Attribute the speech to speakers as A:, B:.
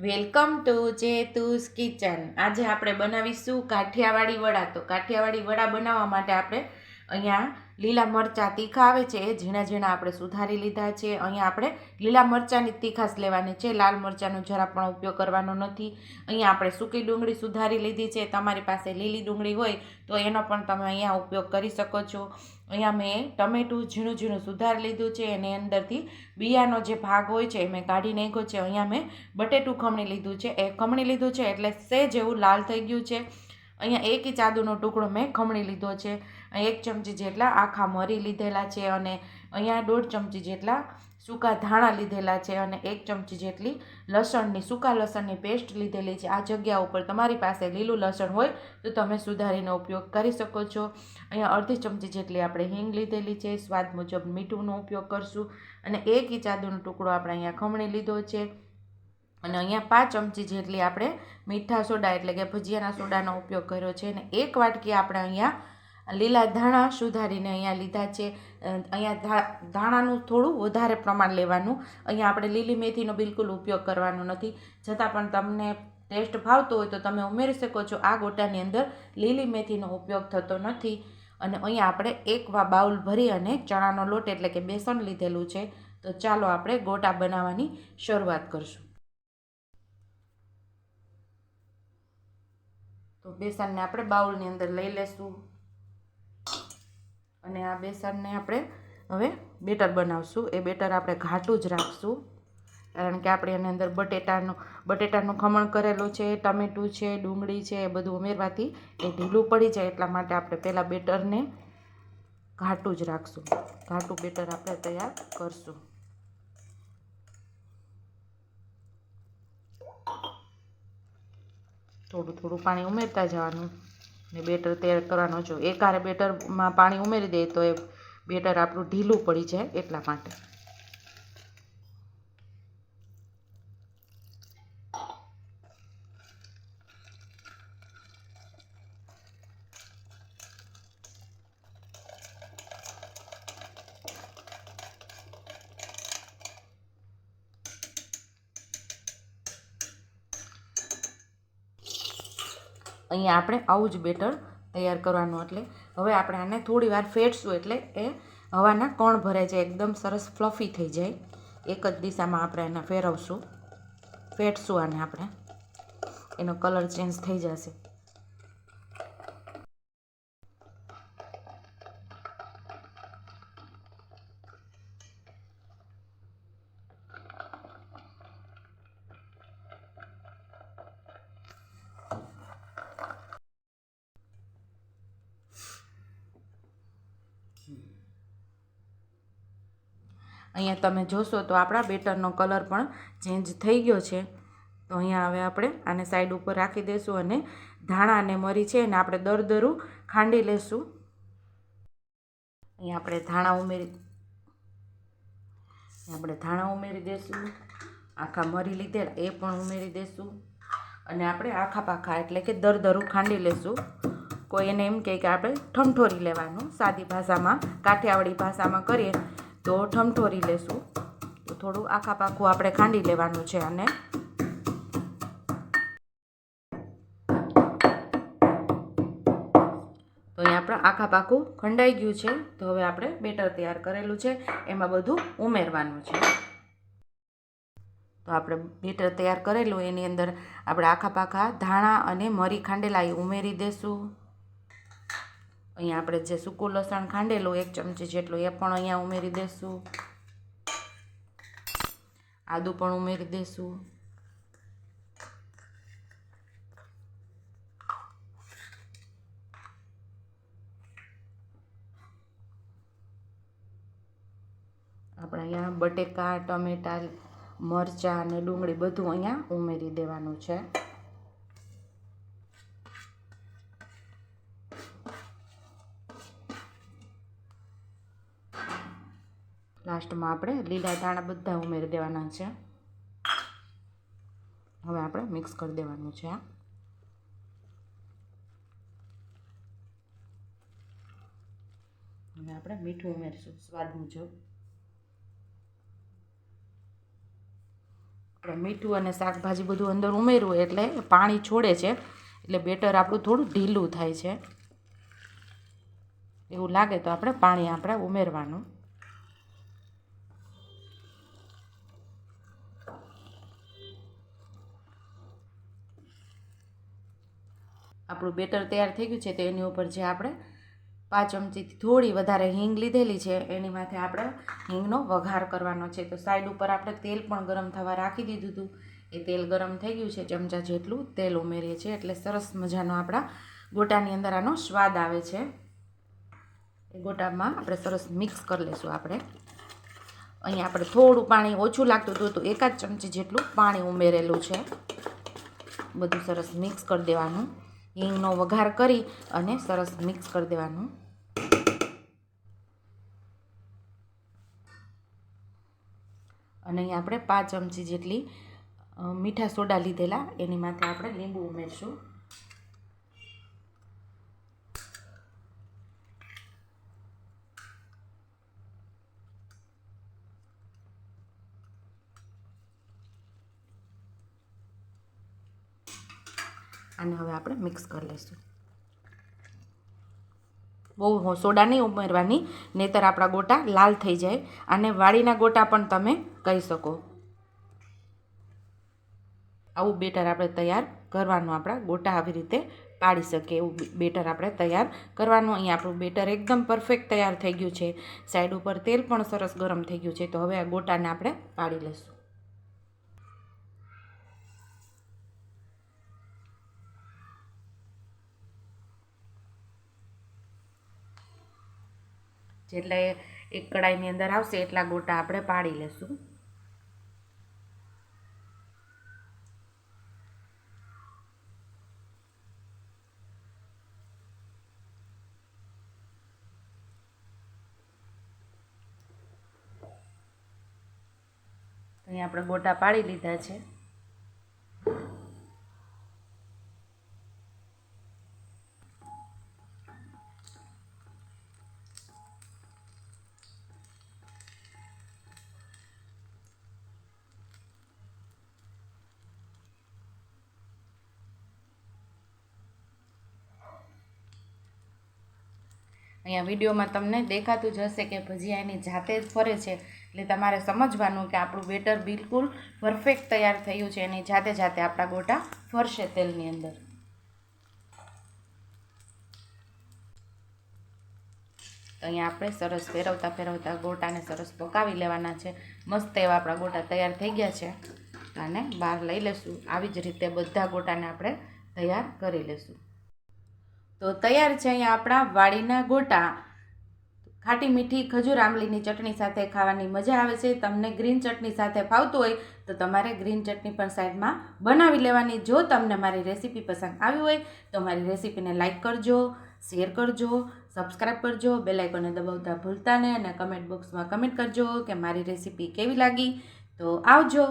A: Welcome to જેતુસ kitchen. આજે આપણે બનાવીશું કાઠિયાવાડી વડા. તો કાઠિયાવાડી વડા બનાવવા માટે આપણે અહીંયા લીલા મરચાં તીખા આવે છે, એ ઝીણા ઝીણા આપણે સુધારી લીધા છે. અહીંયા આપણે લીલા મરચાંની તીખાશ લેવાની છે, લાલ મરચાંનો જરા પણ ઉપયોગ કરવાનો નથી. અહીંયા આપણે સૂકી ડુંગળી સુધારી લીધી છે, તમારી પાસે લીલી ડુંગળી હોય તો એનો પણ તમે અહીંયા ઉપયોગ કરી શકો છો. અહીંયા મેં ટમેટું ઝીણું ઝીણું સુધારી લીધું છે, એની અંદરથી બિયાનો જે ભાગ હોય છે એ મેં કાઢી નાખ્યો છે. અહીંયા મેં બટેટું ખમણી લીધું છે, એ ખમણી લીધું છે એટલે સેજ એવું લાલ થઈ ગયું છે. અહીંયા એક ઇંચ આદુનો ટુકડો મેં ખમણી લીધો છે. એક ચમચી જેટલા આખા મરી લીધેલા છે અને અહીંયા દોઢ ચમચી જેટલા સૂકા ધાણા લીધેલા છે અને એક ચમચી જેટલી લસણની, સૂકા લસણની પેસ્ટ લીધેલી છે. આ જગ્યા ઉપર તમારી પાસે લીલું લસણ હોય તો તમે સુધારીનો ઉપયોગ કરી શકો છો. અહીંયા અડધી ચમચી જેટલી આપણે હિંગ લીધેલી છે. સ્વાદ મુજબ મીઠુંનો ઉપયોગ કરશું. અને એક ઇંચ આદુનો ટુકડો આપણે અહીંયા ખમણી લીધો છે. અને અહીંયા પાંચ ચમચી જેટલી આપણે મીઠા સોડા એટલે કે ભજીયાના સોડાનો ઉપયોગ કર્યો છે. અને એક વાટકી આપણે અહીંયા લીલા ધાણા સુધારીને અહીંયા લીધા છે. અહીંયા ધા, ધાણાનું થોડું વધારે પ્રમાણ લેવાનું. અહીંયા આપણે લીલી મેથીનો બિલકુલ ઉપયોગ કરવાનો નથી. છતાં પણ તમને ટેસ્ટ ભાવતો હોય તો તમે ઉમેરી શકો છો. આ ગોટાની અંદર લીલી મેથીનો ઉપયોગ થતો નથી. અને અહીંયા આપણે એક વા બાઉલ ભરી અને ચણાનો લોટ એટલે કે બેસન લીધેલું છે. તો ચાલો આપણે ગોટા બનાવવાની શરૂઆત કરશું. તો બેસનને આપણે બાઉલની અંદર લઈ લેશું. અને આ બેસનને આપણે હવે બેટર બનાવશું. એ બેટર આપણે ઘાટું જ રાખશું. કારણ કે આપણે એની અંદર બટેટાનું બટેટાનું ખમણ કરેલું છે, ટમેટું છે, ડુંગળી છે, એ બધું ઉમેરવાથી એ ઢીલું પડી જાય. એટલા માટે આપણે પહેલાં બેટરને ઘાટું જ રાખશું. ઘાટું બેટર આપણે તૈયાર કરશું. થોડું થોડું પાણી ઉમેરતા જવાનું. ને બેટર તૈયાર કરવાનો છો. એકારે બેટરમાં પાણી ઉમેરી દઈએ તો એ બેટર આપણું ઢીલું પડી જાય એટલા માટે. અહીંયા આપણે આવું જ બેટર તૈયાર કરવાનું એટલે. હવે આપણે આને થોડી વાર ફેટશું એટલે એ હવાના કણ ભરાઈ જાય, એકદમ સરસ ફ્લફી થઈ જાય. એક જ દિશામાં આપણે એને ફેરવશું. ફેટશું આને આપણે. એનો કલર ચેન્જ થઈ જશે. અહીંયા તમે જોશો તો આપણા બેટરનો કલર પણ ચેન્જ થઈ ગયો છે. તો અહીંયા હવે આપણે આને સાઈડ ઉપર રાખી દઈશું અને ધાણા અને મરી છે એને આપણે દર દરું ખાંડી લેશું. અહીંયા આપણે ધાણા ઉમેરી આપણે ધાણા ઉમેરી દઈશું આખા મરી લીધેલા એ પણ ઉમેરી દઈશું અને આપણે આખા પાખા એટલે કે દર દરું ખાંડી લેશું. કોઈ એને એમ કહે કે આપણે ઠમઠોરી લેવાનું. સાદી ભાષામાં, કાઠિયાવાડી ભાષામાં કરીએ તો ઠમઠોરી લેશું. તો થોડું આખા પાખું આપણે ખાંડી લેવાનું છે અને તો અહીં આપણે આખા પાકું ખંડાઈ ગયું છે. તો હવે આપણે બેટર તૈયાર કરેલું છે. એમાં બધું ઉમેરવાનું છે. તો આપણે બેટર તૈયાર કરેલું. એની અંદર આપણે આખા પાખા ધાણા અને મરી ખાંડેલા એ ઉમેરી દેશું. અહીંયા આપણે જે સૂકું લસણ ખાંડેલું, એક ચમચી જેટલું એ પણ અહીંયા ઉમેરી દઈશું આદું પણ ઉમેરી દઈશું આપણે અહીંયા બટેકા, ટમેટા, મરચાં અને ડુંગળી બધું અહીંયા ઉમેરી દેવાનું છે. લાસ્ટમાં આપણે લીલા ધાણા બધા ઉમેરી દેવાના છે. હવે આપણે મિક્સ કરી દેવાનું છે. આ હવે આપણે મીઠું ઉમેરીશું. સ્વાદ મુજબ. આપણે મીઠું અને શાકભાજી બધું અંદર ઉમેરવું એટલે પાણી છોડે છે. એટલે બેટર આપણું થોડું ઢીલું થાય છે. એવું લાગે તો આપણે પાણી આપણે ઉમેરવાનું. આપણું બેટર તૈયાર થઈ ગયું છે તો એની ઉપર જે આપણે પાંચ ચમચીથી થોડી વધારે હિંગ લીધેલી છે, એની માથે આપણે હિંગનો વઘાર કરવાનો છે. તો સાઈડ ઉપર આપણે તેલ પણ ગરમ થવા રાખી દીધું હતું. એ તેલ ગરમ થઈ ગયું છે, ચમચા જેટલું તેલ ઉમેરીએ છીએ. એટલે સરસ મજાનો આપણા ગોટાની અંદર આનો સ્વાદ આવે છે. એ ગોટામાં આપણે સરસ મિક્સ કરી લઈશું આપણે. અહીંયા આપણે થોડું પાણી ઓછું લાગતું હતું તો એકાદ ચમચી જેટલું પાણી ઉમેરેલું છે. બધું સરસ મિક્સ કરી દેવાનું. હિંગનો વઘાર કરી અને સરસ મિક્સ કરી દેવાનું. અને અહીં આપણે પાંચ ચમચી જેટલી મીઠા સોડા લીધેલા, એની માથે આપણે લીંબુ ઉમેરશું. અને હવે આપણે મિક્સ કરી લઈશું. બહુ સોડા નહીં ઉમેરવાની, નહીતર આપણા ગોટા લાલ થઈ જાય અને વાળીના ગોટા પણ તમે કહી શકો. આવું બેટર આપણે તૈયાર કરવાનું, આપણા ગોટા આવી રીતે પાડી શકીએ એવું બેટર આપણે તૈયાર કરવાનું. અહીં આપણું બેટર એકદમ પરફેક્ટ તૈયાર થઈ ગયું છે. સાઈડ ઉપર તેલ પણ સરસ ગરમ થઈ ગયું છે, તો હવે આ ગોટાને આપણે પાડી લઈશું. જેટલે એક કડાઈની અંદર આવશે, એટલા ગોટા આપણે પાડી લેશું. અહીં આપણે ગોટા પાડી લીધા છે. અહીંયા વિડીયોમાં તમને દેખાતું જ હશે કે ભજીયા એની જાતે જ ફરે છે. એટલે તમારે સમજવાનું કે આપણું બેટર બિલકુલ પરફેક્ટ તૈયાર થયું છે. એની જાતે જાતે આપણા ગોટા ફરશે તેલની અંદર. તો અહીંયા આપણે સરસ ફેરવતા ફેરવતા ગોટાને સરસ પકાવી લેવાના છે. મસ્ત એવા આપણા ગોટા તૈયાર થઈ ગયા છે. અને બહાર લઈ લેશું. આવી જ રીતે બધા ગોટાને આપણે તૈયાર કરી લેશું. તો તૈયાર છે અહીંયા આપણા વાડીના ગોટા. ખાટી મીઠી ખજૂર આંબલીની ચટણી સાથે ખાવાની મજા આવે છે. તમને ગ્રીન ચટણી સાથે ફાવતું હોય તો તમારે ગ્રીન ચટણી પણ સાઈડમાં બનાવી લેવાની. જો તમને મારી રેસીપી પસંદ આવી હોય તો મારી રેસીપીને લાઇક કરજો, શેર કરજો સબસ્ક્રાઈબ કરજો બેલાઇકોને દબાવતા ભૂલતા નહીં અને કમેન્ટ બોક્સમાં કમેન્ટ કરજો કે મારી રેસીપી કેવી લાગી. તો આવજો.